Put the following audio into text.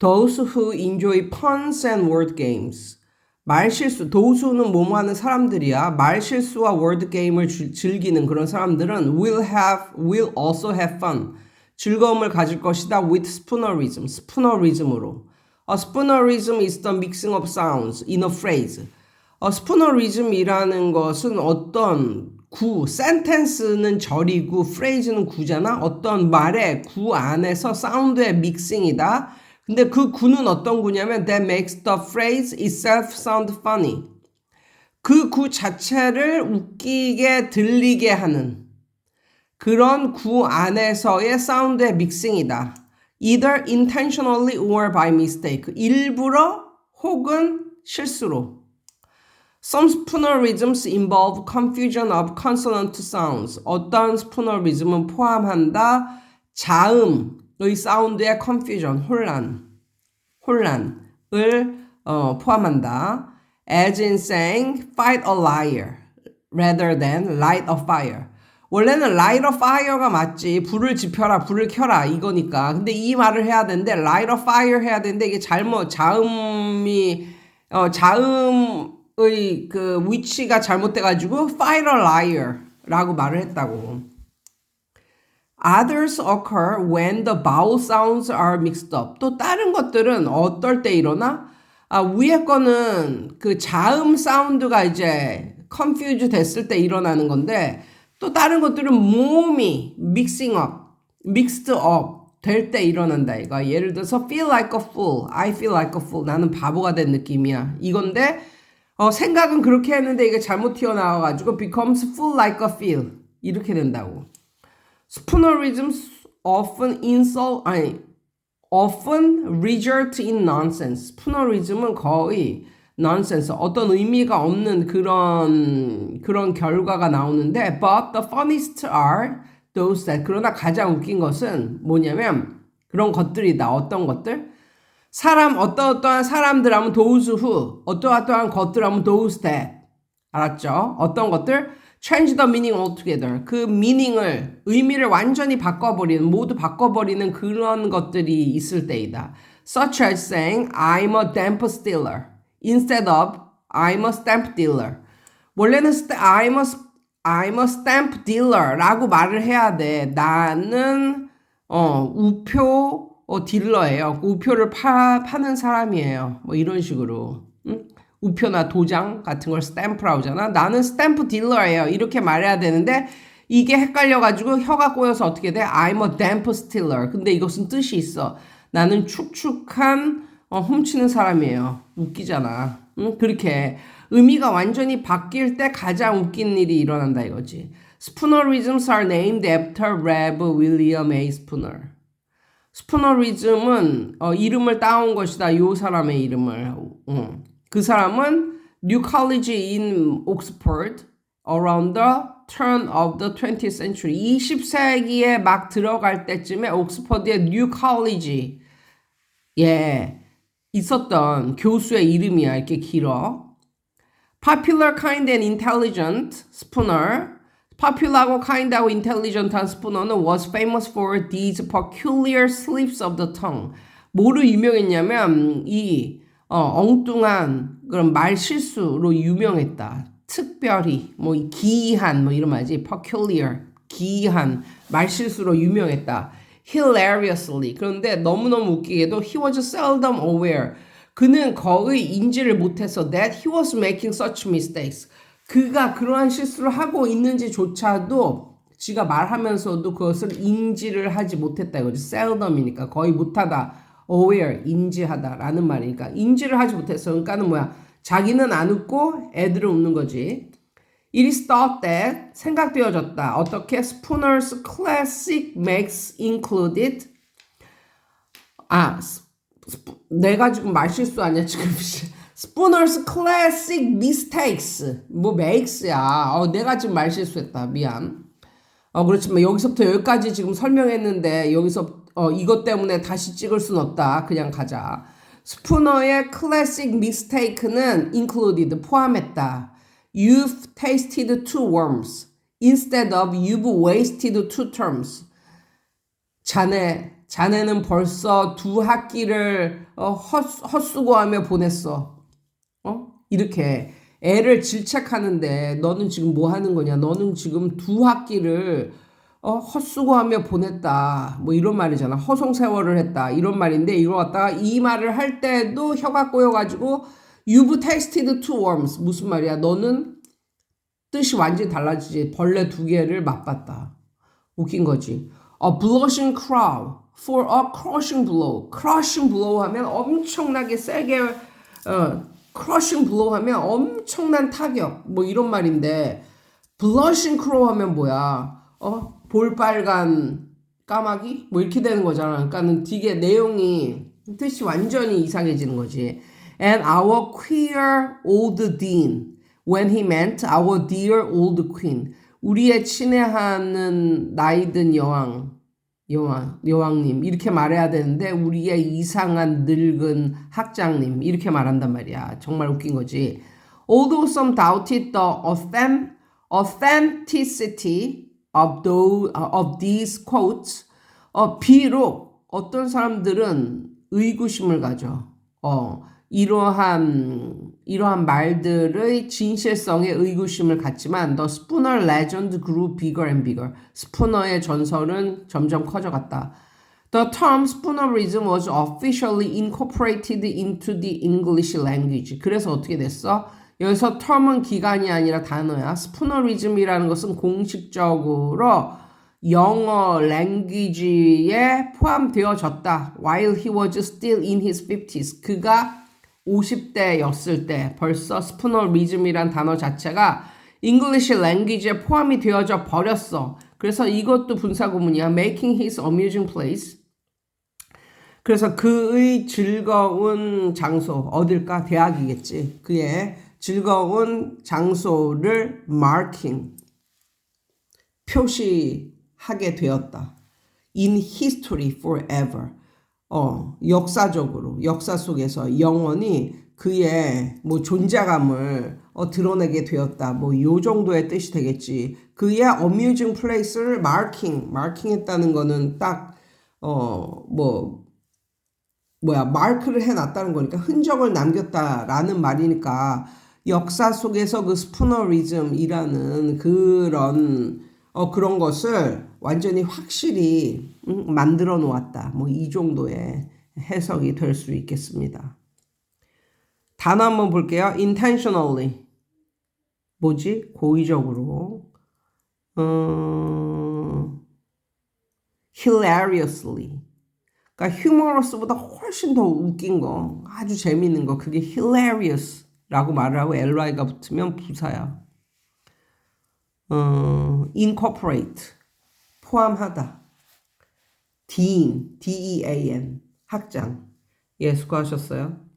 Those who enjoy puns and word games. 말실수, 도수는 뭐뭐 하는 사람들이야. 말실수와 word game을 주- 즐기는 그런 사람들은 will have, will also have fun. 즐거움을 가질 것이다 with spoonerism, spoonerism으로. A spoonerism is the mixing of sounds in a phrase. 어, 스푸너리즘이라는 것은 어떤 구, 센텐스는 절이고 프레이즈는 구잖아. 어떤 말의 구 안에서 사운드의 믹싱이다. 근데 그 구는 어떤 구냐면 that makes the phrase itself sound funny. 그 구 자체를 웃기게 들리게 하는 그런 구 안에서의 사운드의 믹싱이다. either intentionally or by mistake. 일부러 혹은 실수로. Some spoonerisms involve confusion of consonant sounds. 어떤 스푸너리즘은 포함한다 자음 의 사운드의 confusion, 혼란, 혼란을 어, 포함한다. As in saying, fight a liar rather than light a fire. 원래는 light a fire가 맞지. 불을 지펴라, 불을 켜라 이거니까. 근데 이 말을 해야 되는데 light a fire 해야 되는데 이게 잘못 자음이 어, 자음의 그 위치가 잘못돼가지고 fight a liar라고 말을 했다고. Others occur when the vowel sounds are mixed up. 또 다른 것들은 어떨 때 일어나? 아, 위에 거는 그 자음 사운드가 이제 confuse 됐을 때 일어나는 건데 또 다른 것들은 몸이 mixing up, mixed up 될 때 일어난다 이거. 예를 들어서 feel like a fool, I feel like a fool. 나는 바보가 된 느낌이야. 이건데 어, 생각은 그렇게 했는데 이게 잘못 튀어나와가지고 becomes full like a feel 이렇게 된다고. Spoonerisms often insult 아니 often result in nonsense. 스푸너리즘은 거의 nonsense 어떤 의미가 없는 그런 그런 결과가 나오는데 but the funniest are those that 그러나 가장 웃긴 것은 뭐냐면 그런 것들이다. 어떤 것들? 사람 어떠어떠한 사람들 하면 those who 어떠어떠한 것들 하면 those that 알았죠? 어떤 것들? Change the meaning altogether. 그 meaning을, 의미를 완전히 바꿔버리는, 모두 바꿔버리는 그런 것들이 있을 때이다. Such as saying, I'm a damp stealer. Instead of, I'm a stamp dealer. 원래는 I'm a, I'm a stamp dealer 라고 말을 해야 돼. 나는, 어, 우표, 어, 딜러예요. 우표를 파, 파는 사람이에요. 뭐 이런 식으로. 응? 우표나 도장 같은 걸 스탬프라고 하잖아. 나는 스탬프 딜러예요. 이렇게 말해야 되는데 이게 헷갈려가지고 혀가 꼬여서 어떻게 돼? I'm a damp stealer. 근데 이것은 뜻이 있어. 나는 축축한 어, 훔치는 사람이에요. 웃기잖아. 응? 그렇게 의미가 완전히 바뀔 때 가장 웃긴 일이 일어난다 이거지. Spoonerisms are named after Rev William A. Spooner. 스푸너리즘은 어, 이름을 따온 것이다. 요 사람의 이름을. 어. 그 사람은 New College in Oxford around the turn of the 20th century. 20세기에 막 들어갈 때쯤에 옥스퍼드의 New College 예 있었던 교수의 이름이야. 이렇게 길어. Popular, kind and intelligent Spooner. popular하고 kind하고 intelligent한 스푸너는 was famous for these peculiar slips of the tongue. 뭐로 유명했냐면 이 어, 엉뚱한 그런 말 실수로 유명했다. 특별히 뭐 기이한 뭐 이런 말이지? peculiar 기이한 말 실수로 유명했다. hilariously. 그런데 너무너무 웃기게도 he was seldom aware. 그는 거의 인지를 못해서 that he was making such mistakes. 그가 그러한 실수를 하고 있는지조차도 지가 말하면서도 그것을 인지를 하지 못했다. 이거지. seldom이니까 거의 못하다 aware 인지하다라는 말이니까 인지를 하지 못했어. 그러니까는 뭐야? 자기는 안 웃고 애들은 웃는 거지. It is thought that 생각되어졌다. 어떻게? Spooner's classic makes included. 아 내가 지금 말실수 아니야 지금. 스푸너스 클래식 미스테이크스 뭐 메이크스야. 어, 내가 지금 말실수했다. 미안. 어 그렇지만 여기서부터 여기까지 지금 설명했는데 여기서 어, 이것 때문에 다시 찍을 순 없다 그냥 가자 스푸너의 클래식 미스테이크는 included 포함했다 You've tasted two worms instead of you've wasted two terms 자네 자네는 벌써 두 학기를 어, 헛, 헛수고하며 보냈어. 어? 이렇게 애를 질책하는데 너는 지금 뭐 하는 거냐? 너는 지금 두 학기를 어, 헛수고하며 보냈다. 뭐 이런 말이잖아. 허송세월을 했다. 이런 말인데 이걸 갖다가 이 말을 할 때도 혀가 꼬여가지고 You've tasted two worms. 무슨 말이야? 너는 뜻이 완전히 달라지지. 벌레 두 개를 맛봤다. 웃긴 거지. A blushing crow for a crushing blow. crushing blow 하면 엄청나게 세게 어, crushing blow 하면 엄청난 타격. 뭐 이런 말인데 blushing crow 하면 뭐야? 어? 볼빨간 까마귀? 뭐 이렇게 되는 거잖아. 그러니까는 되게 내용이 뜻이 완전히 이상해지는 거지. And our queer old dean when he meant our dear old queen. 우리의 친애하는 나이든 여왕, 여왕, 여왕님 이렇게 말해야 되는데 우리의 이상한 늙은 학장님 이렇게 말한단 말이야. 정말 웃긴 거지. Although some doubted the authen- authenticity of those of these quotes, 어, 비록 어떤 사람들은 의구심을 가져. 어, 이러한 이러한 말들의 진실성에 의구심을 갖지만 The Spooner legend grew bigger and bigger. 스푸너의 전설은 점점 커져갔다. The term spoonerism was officially incorporated into the English language. 그래서 어떻게 됐어? 여기서 term은 기간이 아니라 단어야. spoonerism이라는 것은 공식적으로 영어 랭귀지에 포함되어졌다. While he was still in his 50s. 그가 50대였을 때 벌써 스푸너리즘이란 단어 자체가 English language에 포함이 되어져 버렸어. 그래서 이것도 분사구문이야. Making his amusing place. 그래서 그의 즐거운 장소 어딜까? 대학이겠지. 그의 즐거운 장소를 marking 표시하게 되었다. In history forever. 어, 역사적으로, 역사 속에서 영원히 그의 뭐 존재감을 어, 드러내게 되었다. 뭐 요 정도의 뜻이 되겠지. 그의 amusing place를 marking, marking 했다는 거는 딱, 어, 뭐, 뭐야, 마크를 해 놨다는 거니까 흔적을 남겼다라는 말이니까 역사 속에서 그 스푸너리즘이라는 그런 어, 그런 것을 완전히 확실히 음, 만들어 놓았다. 뭐 이 정도의 해석이 될 수 있겠습니다. 단어 한번 볼게요. intentionally. 뭐지? 고의적으로. 음, hilariously. 그러니까 humorous보다 훨씬 더 웃긴 거, 아주 재밌는 거, 그게 hilarious 라고 말을 하고 ly가 붙으면 부사야. 어, incorporate 포함하다. dean, D-E-A-N 학장. 예, 수고하셨어요.